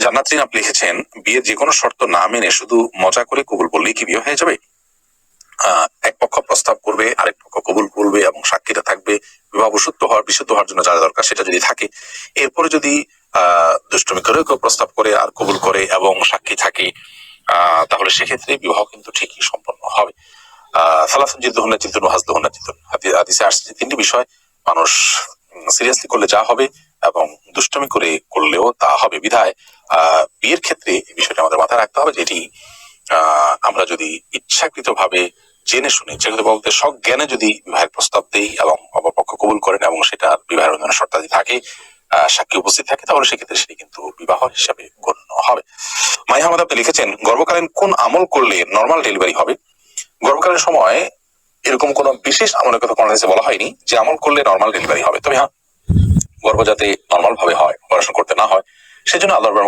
জান্নাত্রিন আপনি লিখেছেন, বিয়ের যে কোনো শর্ত না মেনে শুধু মজা করে কবুল বললেই কি বিয়ে হয়ে যাবে? এক পক্ষ প্রস্তাব করবে, আরেক পক্ষ কবুল করবে এবং সাক্ষীরা থাকবে, বিবাহ বিশুদ্ধ হওয়ার বিশুদ্ধ হওয়ার জন্য যা যা দরকার সেটা যদি থাকে। এরপরে যদি, আহ, দুষ্টমি করে কেউ প্রস্তাব করে আর কবুল করে এবং সাক্ষী থাকে, আহ, তাহলে সেক্ষেত্রে বিবাহ কিন্তু ঠিকই সম্পন্ন হবে। আহ, সালাসুন জিদ্দুহন্না জিদ্দুন হাজদুহন্না জিদ্দুন হাদি- হাদিসে আসছে তিনটি বিষয়, মানুষ সিরিয়াসলি করলে যা হবে এবং দুষ্টমি করে করলেও তা হবে। বিধায় বিয়ের ক্ষেত্রে এই বিষয়টা আমাদের মাথায় রাখতে হবে যেটি আমরা যদি ইচ্ছাকৃত ভাবে জেনে শুনে ইচ্ছাকৃত বলতে সজ্ঞানে যদি বিবাহের প্রস্তাব দেই এবং অপরপক্ষ কবুল করেন এবং সেটা বিবাহের অন্যান্য শর্তাদি থাকে সাক্ষী উপস্থিত থাকে, তাহলে সেক্ষেত্রে সেটি কিন্তু বিবাহ হিসাবে গণ্য হবে। মাই আহমদ আপনি লিখেছেন, গর্ভকালীন কোন আমল করলে নর্মাল ডেলিভারি হবে? গর্ভকালীন সময় এরকম কোন বিশেষ আমলের কথা কোনো বলা হয়নি যে আমল করলে নর্মাল ডেলিভারি হবে। তবে হ্যাঁ গর্ভ যাতে নর্মাল ভাবে হয় অপারেশন করতে না হয়, সেজন্য আল্লাহর